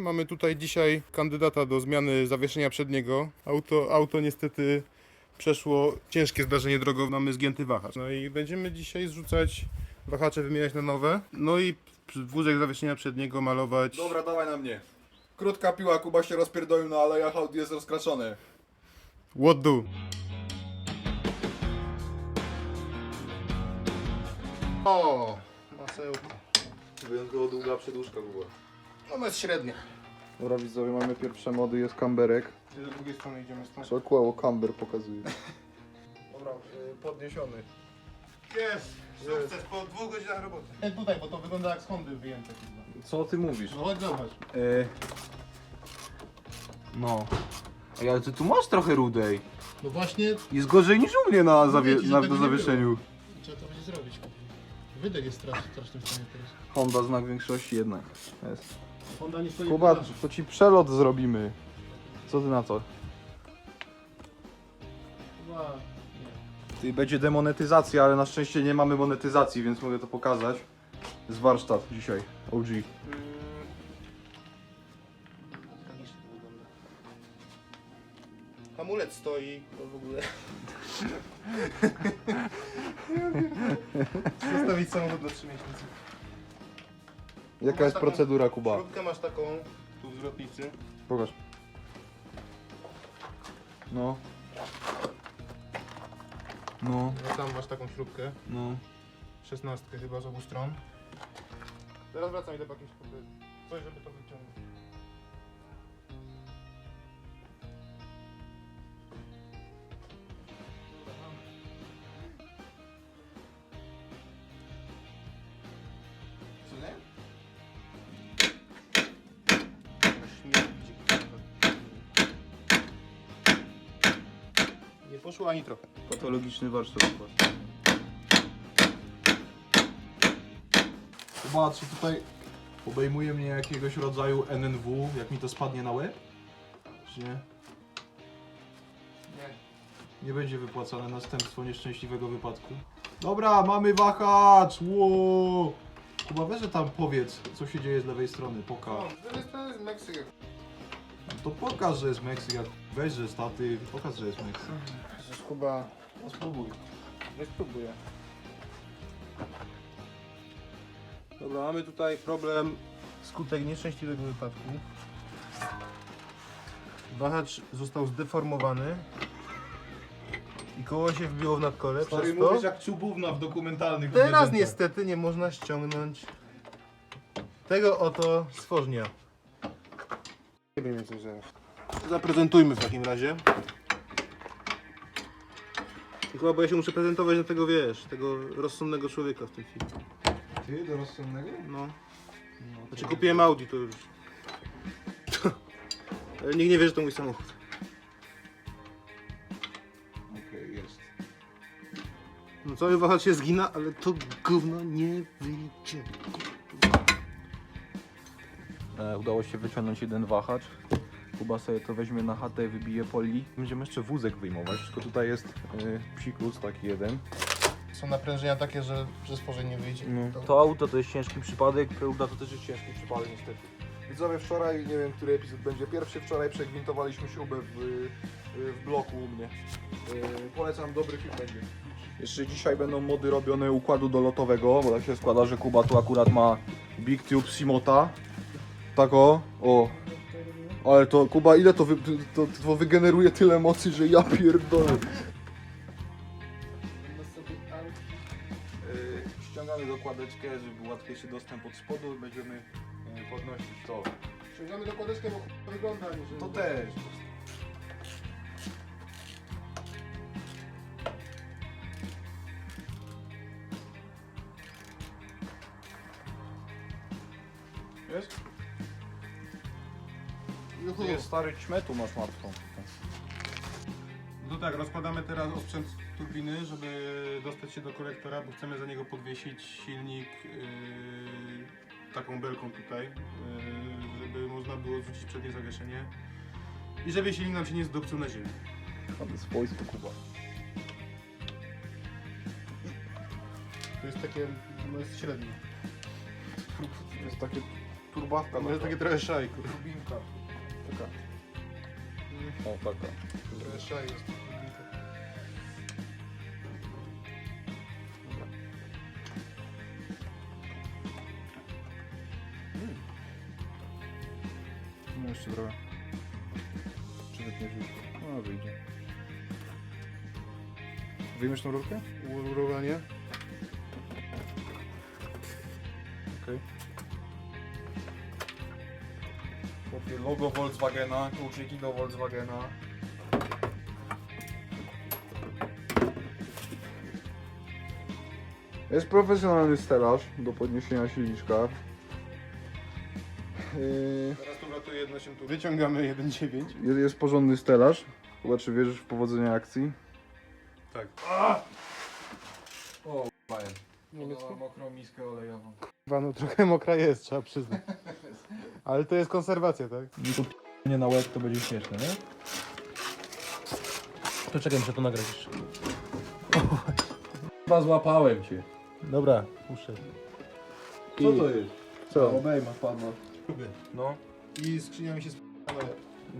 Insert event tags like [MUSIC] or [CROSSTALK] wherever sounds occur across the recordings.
Mamy tutaj dzisiaj kandydata do zmiany zawieszenia przedniego. Auto, auto niestety przeszło ciężkie zdarzenie drogowe, mamy zgięty wahacz. No i będziemy dzisiaj zrzucać wahacze, wymieniać na nowe. No i wózek zawieszenia przedniego malować. Dobra, dawaj na mnie. Krótka piła, Kuba się rozpierdolił na alejach, Audi jest rozkraczony. What do? O, masełko. Wyjątkowo długa przedłużka Kuba. Ona jest średnia. Dobra widzowie, mamy pierwsze mody, jest kamberek. Gdzie do drugiej strony idziemy stąd? Co kłało kamber pokazuje. [LAUGHS] Dobra, podniesiony. Jest! Sukces po dwóch godzinach roboty. Nie tutaj, bo to wygląda jak z Hondy wyjęte. chyba. Co ty mówisz? No chodź zobacz. E... No. Ej, ale ty tu masz trochę rudej. No właśnie, Jest gorzej niż u mnie na, zawie... Ci, że na, tego na nie zawieszeniu. trzeba to będzie zrobić. Wydech jest straszny, strasznym stanie teraz. Honda znak większości jednak. Jest. Honda nie stoi Kuba, w garażu. to ci przelot zrobimy. Co ty na to? Chyba nie. Ty, będzie demonetyzacja, ale na szczęście nie mamy monetyzacji, więc mogę to pokazać. Z warsztat dzisiaj, OG. Mm. Tragicznie to wygląda. Hamulec stoi, to w ogóle... [LAUGHS] Zostawić samochód na 3 miesiące. Jaka jest procedura, Kuba? Śrubkę masz taką, tu w zwrotnicy. Pokaż. No. No, No tam masz taką śrubkę, no. 16 chyba z obu stron. Teraz wracam, idę po jakimś. Coś, żeby to wyciągnąć. Poszło ani trochę. Patologiczny warsztat chyba. Chyba, czy tutaj obejmuje mnie jakiegoś rodzaju NNW, jak mi to spadnie na łeb? Czy nie? Nie. Nie będzie wypłacane następstwo nieszczęśliwego wypadku. Dobra, mamy wahacz! Ło! Chyba weź, że tam powiedz, co się dzieje z lewej strony, poka. O, z drugiej strony jest Meksyk. To pokaż, że jest Meksyk, jak weź, że staty, pokaż, że jest Meksyk. Przecież Kuba... No spróbuj. Nie spróbuję. Dobra, mamy tutaj problem skutek nieszczęśliwego wypadku. Wahacz został zdeformowany i koło się wbiło w nadkole, przez to jak czubówna w dokumentalnych teraz niestety nie można ściągnąć tego oto stworznia. Nie wiem co zaraz. Zaprezentujmy w takim razie. Chyba, bo ja się muszę prezentować na tego, wiesz, tego rozsądnego człowieka w tym filmie. Ty, do rozsądnego? No. No, Znaczy kupiłem Audi, to już. [LAUGHS] Ale nikt nie wie, że to mój samochód. Okej, jest. No cały wahacz się zgina, ale to gówno nie wyjdzie. E, udało się wyciągnąć jeden wahacz. Kuba sobie to weźmie na chatę, wybije poli. Będziemy jeszcze wózek wyjmować, tylko tutaj jest e, psikus taki jeden. Są naprężenia takie, że, że stworzenie nie wyjdzie. To- To auto to jest ciężki przypadek, pełda to też jest ciężki przypadek niestety. Widzowie, wczoraj, nie wiem, który epizod będzie pierwszy, wczoraj przegwintowaliśmy śrubę w, w bloku u mnie. Yy, Polecam, dobry film będzie. Jeszcze dzisiaj będą mody robione układu dolotowego, bo tak się składa, że Kuba tu akurat ma Big Tube Simota. Tak o, o. Ale to, Kuba, ile to, wy, to, to wygeneruje tyle mocy, że ja pierdolę. Yy, ściągamy dokładeczkę, żeby był łatwiejszy dostęp od spodu i będziemy yy, podnosić to. Ściągamy dokładeczkę, bo ch- wygląda. To też. Wiesz? Juhu. Ty stary ćmetu masz martwą. No tak, rozkładamy teraz osprzęt turbiny, żeby dostać się do kolektora, bo chcemy za niego podwiesić silnik yy, taką belką tutaj, yy, żeby można było zrzucić przednie zawieszenie i żeby silnik nam się nie zdupcył na ziemię. Ale swojsko, Kuba. To jest takie, no jest średnie. To jest takie turbawka To jest takie trochę turbinka. Taka. O, taka. Szaj jest. turbinka. Dobra. No jeszcze trochę. Czy wytniesz już? No, wyjdzie. Wyjmiesz tą rurkę? Ururowanie. Okej. Okay. Logo Volkswagena, kluczyki do Volkswagena. Jest profesjonalny stelaż do podniesienia silniczka. Yy, Teraz tu ratuje jedna się tu. Wyciągamy 1,9. jest, jest porządny stelaż. Chyba czy wierzysz w powodzenie akcji? Tak. O, majem. Niemiecki? mokrą miskę olejową. Kurwa, no trochę mokra jest, trzeba przyznać. Ale to jest konserwacja, tak? Nie to nie na łeb to będzie śmieszne, nie? To czekaj, muszę to nagrać jeszcze. Chyba złapałem cię. Dobra, puszczę. Co to jest? Co? Obejma padła. No. I skrzynia mi się sp...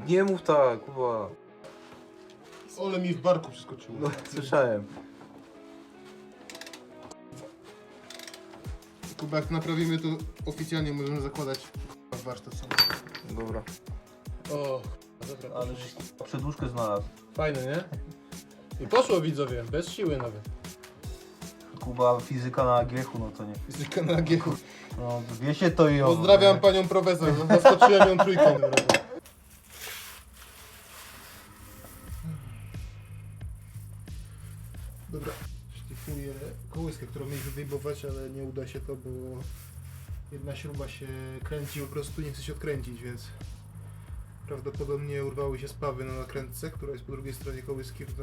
Nie mów tak, Kuba. Ole mi w barku przeskoczyło. No, słyszałem. Kuba, jak naprawimy to oficjalnie możemy zakładać k***a, warsztat sam. Dobra. O, dobra. Ale żeś przedłużkę znalazł. Fajne, nie? I poszło widzowie, bez siły nawet. Kuba, fizyka na AGH-u, no to nie. Fizyka na AGH. No, wie się to i owo. Pozdrawiam panią profesor, zaskoczyłem ją trójką. [LAUGHS] kołyskę, którą mieliśmy wyjmować, ale nie uda się to, bo jedna śruba się kręci, po prostu nie chce się odkręcić, więc prawdopodobnie urwały się spawy na nakrętce, która jest po drugiej stronie kołyski w,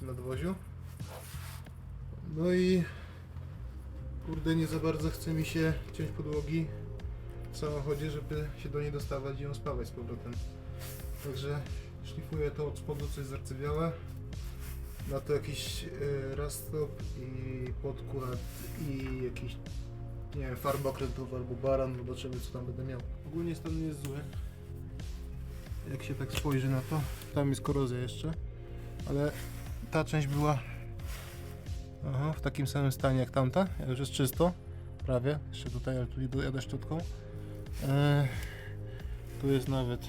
w nadwoziu. No i kurde, nie za bardzo chce mi się ciąć podłogi w samochodzie, żeby się do niej dostawać i ją spawać z powrotem. Także szlifuję to od spodu, co jest zarcywiałe. Na to jakiś e, rastop i podkład i jakiś nie wiem, albo baran, zobaczymy co tam będę miał. Ogólnie stan nie jest zły. Jak się tak spojrzy na to, tam jest korozja jeszcze, ale ta część była Aha, w takim samym stanie jak tamta. Już jest czysto. Prawie. Jeszcze tutaj, ale tu dojadę szczotką. Eee, tu jest nawet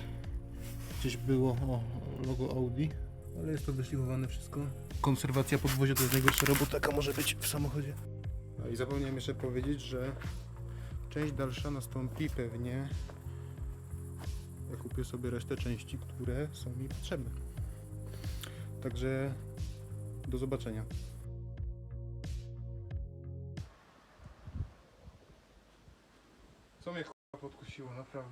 gdzieś było o, logo Audi. Ale jest to wyszlifowane wszystko. Konserwacja podwozia to jest najgorsza robota, jaka może być w samochodzie. No i zapomniałem jeszcze powiedzieć, że część dalsza nastąpi pewnie jak kupię sobie resztę części, które są mi potrzebne. Także do zobaczenia. Co mnie podkusiło, naprawdę.